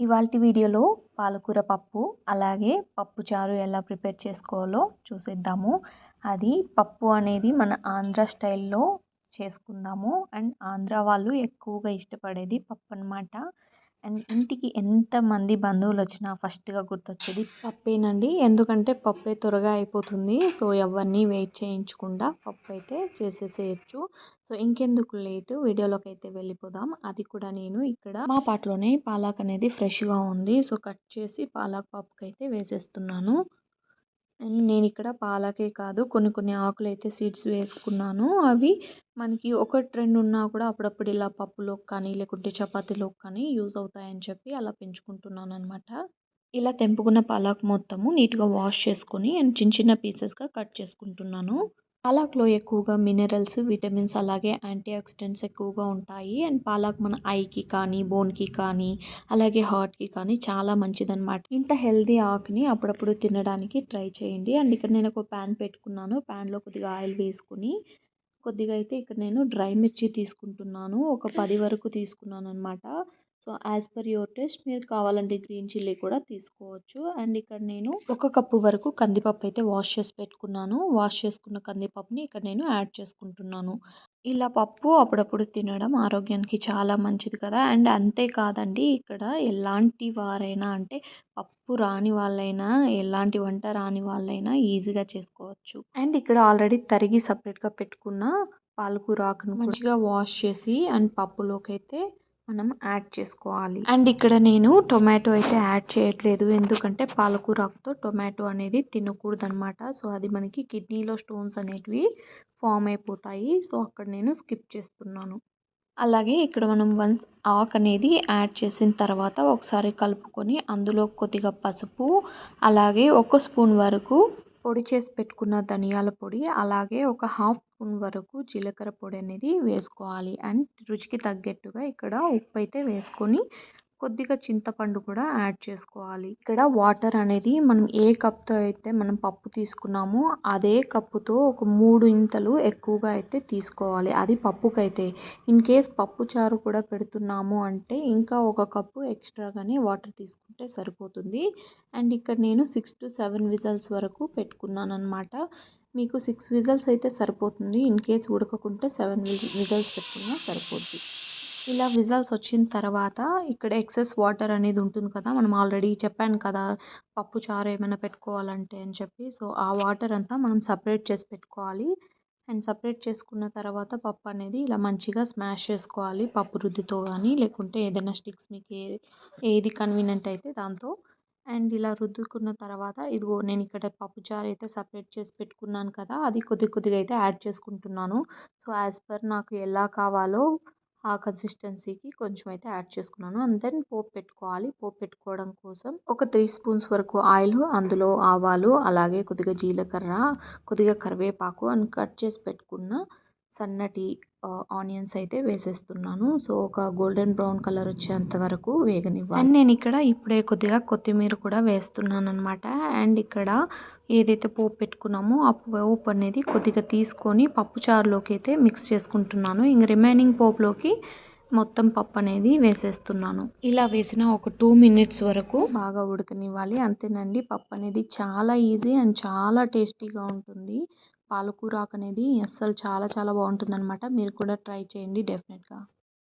ఇవాల్టి వీడియోలో పాలకూర పప్పు అలాగే పప్పు చారు ఎలా ప్రిపేర్ చేసుకోవాలో చూసేద్దాము. అది పప్పు అనేది మన ఆంధ్ర స్టైల్లో చేసుకుందాము. అండ్ ఆంధ్ర వాళ్ళు ఎక్కువగా ఇష్టపడేది పప్పు అనమాట అండ్ ఇంటికి ఎంతమంది బంధువులు వచ్చినా ఫస్ట్గా గుర్తొచ్చేది పప్పేనండి. ఎందుకంటే పప్పే త్వరగా అయిపోతుంది. సో ఎవరిని వెయిట్ చేయించకుండా పప్పు అయితే చేసేసేయచ్చు. సో ఇంకెందుకు లేటు? వీడియోలోకి అయితే వెళ్ళిపోదాం. అది కూడా నేను ఇక్కడ మా పాటలోనే పాలక్ అనేది ఫ్రెష్గా ఉంది. సో కట్ చేసి పాలక్ పప్పుకైతే అయితే వేసేస్తున్నాను. అండ్ నేను ఇక్కడ పాలకే కాదు. కొన్ని కొన్ని ఆకులు అయితే సీడ్స్ వేసుకున్నాను. అవి మనకి ఒకటి రెండు ఉన్నా కూడా అప్పుడప్పుడు ఇలా పప్పులోకి కానీ లేకుంటే చపాతీలోకి కానీ యూజ్ అవుతాయని చెప్పి అలా పెంచుకుంటున్నాను అనమాట ఇలా తెంపుకున్న పాలాక్ మొత్తము నీట్గా వాష్ చేసుకొని అండ్ చిన్న చిన్న పీసెస్గా కట్ చేసుకుంటున్నాను. పాలాక్లో ఎక్కువగా మినరల్స్ విటమిన్స్ అలాగే యాంటీ ఆక్సిడెంట్స్ ఎక్కువగా ఉంటాయి. అండ్ పాలాక్ మన ఐకి కానీ బోన్కి కానీ అలాగే హార్ట్కి కానీ చాలా మంచిదన్నమాట. ఇంత హెల్దీ ఆకుని అప్పుడప్పుడు తినడానికి ట్రై చేయండి. అండ్ ఇక్కడ నేను ఒక ప్యాన్ పెట్టుకున్నాను. ప్యాన్లో కొద్దిగా ఆయిల్ వేసుకుని కొద్దిగా అయితే ఇక్కడ నేను డ్రై మిర్చి తీసుకుంటున్నాను. ఒక పది వరకు తీసుకున్నాను అనమాట so as per your taste మీరు కావాలంటే గ్రీన్ చిల్లీ కూడా తీసుకోవచ్చు. అండ్ ఇక్కడ నేను ఒక కప్పు వరకు కందిపప్పు అయితే వాష్ చేసి పెట్టుకున్నాను. వాష్ చేసుకున్న కందిపప్పుని ఇక్కడ నేను యాడ్ చేసుకుంటున్నాను. ఇలా పప్పు అప్పుడప్పుడు తినడం ఆరోగ్యానికి చాలా మంచిది కదా! అండ్ అంతేకాదండి ఇక్కడ ఎలాంటి వారైనా అంటే పప్పు రాని వాళ్ళైనా ఎలాంటి వంట రాని వాళ్ళైనా ఈజీగా చేసుకోవచ్చు. అండ్ ఇక్కడ ఆల్రెడీ తరిగి సపరేట్గా పెట్టుకున్న పాలకూర ఆకును మంచిగా వాష్ చేసి అండ్ పప్పులోకి అయితే మనం యాడ్ చేసుకోవాలి. అండ్ ఇక్కడ నేను టొమాటో అయితే యాడ్ చేయట్లేదు. ఎందుకంటే పాలకూరతో టొమాటో అనేది తినకూడదు అనమాట సో అది మనకి కిడ్నీలో స్టోన్స్ అనేటివి ఫామ్ అయిపోతాయి. సో అక్కడ నేను స్కిప్ చేస్తున్నాను. అలాగే ఇక్కడ మనం వన్స్ ఆక్ అనేది యాడ్ చేసిన తర్వాత ఒకసారి కలుపుకొని అందులో కొద్దిగా పసుపు అలాగే ఒక స్పూన్ వరకు పొడి చేసి పెట్టుకున్న ధనియాల పొడి అలాగే ఒక హాఫ్ స్పూన్ వరకు జీలకర్ర పొడి అనేది వేసుకోవాలి. అండ్ రుచికి తగ్గట్టుగా ఇక్కడ ఉప్పు అయితే వేసుకొని కొద్దిగా చింతపండు కూడా యాడ్ చేసుకోవాలి. ఇక్కడ వాటర్ అనేది మనం ఏ కప్తో అయితే మనం పప్పు తీసుకున్నామో అదే కప్పుతో ఒక మూడు ఇంతలు ఎక్కువగా అయితే తీసుకోవాలి. అది పప్పుకైతే. ఇన్ కేస్ పప్పు చారు కూడా పెడుతున్నాము అంటే ఇంకా ఒక కప్పు ఎక్స్ట్రాగానే వాటర్ తీసుకుంటే సరిపోతుంది. అండ్ ఇక్కడ నేను సిక్స్ టు సెవెన్ విజల్స్ వరకు పెట్టుకున్నాను అనమాట మీకు సిక్స్ విజల్స్ అయితే సరిపోతుంది. ఇన్ కేస్ ఉడకకుంటే సెవెన్ విజల్స్ పెట్టుకున్నా సరిపోతుంది ఇలా విజల్స్ వచ్చిన తర్వాత ఇక్కడ ఎక్సెస్ వాటర్ అనేది ఉంటుంది కదా మనం ఆల్రెడీ చెప్పాను కదా పప్పు చారు ఏమైనా పెట్టుకోవాలంటే అని చెప్పి. సో ఆ వాటర్ అంతా మనం సపరేట్ చేసి పెట్టుకోవాలి. అండ్ సపరేట్ చేసుకున్న తర్వాత పప్పు అనేది ఇలా మంచిగా స్మాష్ చేసుకోవాలి పప్పు రుద్దితో కానీ లేకుంటే ఏదైనా స్టిక్స్ మీకు ఏ ఏది కన్వీనియంట్ అయితే దాంతో. అండ్ ఇలా రుద్దుకున్న తర్వాత ఇదిగో నేను ఇక్కడ పప్పు చారు అయితే సపరేట్ చేసి పెట్టుకున్నాను కదా అది కొద్ది కొద్దిగా అయితే యాడ్ చేసుకుంటున్నాను. సో యాజ్ పర్ నాకు ఎలా కావాలో ఆ కన్సిస్టెన్సీకి కొంచెం అయితే యాడ్ చేసుకున్నాను. అండ్ దెన్ పోపు పెట్టుకోవాలి. పోపు పెట్టుకోవడం కోసం ఒక త్రీ స్పూన్స్ వరకు ఆయిల్ అందులో ఆవాలు అలాగే కొద్దిగా జీలకర్ర కొద్దిగా కరివేపాకు అండ్ కట్ చేసి పెట్టుకున్న సన్నటి ఆనియన్స్ అయితే వేసేస్తున్నాను. సో ఒక గోల్డెన్ బ్రౌన్ కలర్ వచ్చేంత వరకు వేగనివ్వాలి. అండ్ నేను ఇక్కడ ఇప్పుడే కొద్దిగా కొత్తిమీర కూడా వేస్తున్నాను అనమాట అండ్ ఇక్కడ ఏదైతే పోపు పెట్టుకున్నామో ఆ పోపు అనేది కొద్దిగా తీసుకొని పప్పు చారులోకి అయితే మిక్స్ చేసుకుంటున్నాను. ఇంక రిమైనింగ్ పోపులోకి మొత్తం పప్పు అనేది వేసేస్తున్నాను. ఇలా వేసిన ఒక టూ మినిట్స్ వరకు బాగా ఉడకనివ్వాలి. అంతేనండి పప్పు అనేది చాలా ఈజీ అండ్ చాలా టేస్టీగా ఉంటుంది. పాలకూర ఆకు అనేది అస్సలు చాలా చాలా బాగుంటుంది అన్నమాట మీరు కూడా ట్రై చేయండి డెఫినెట్గా.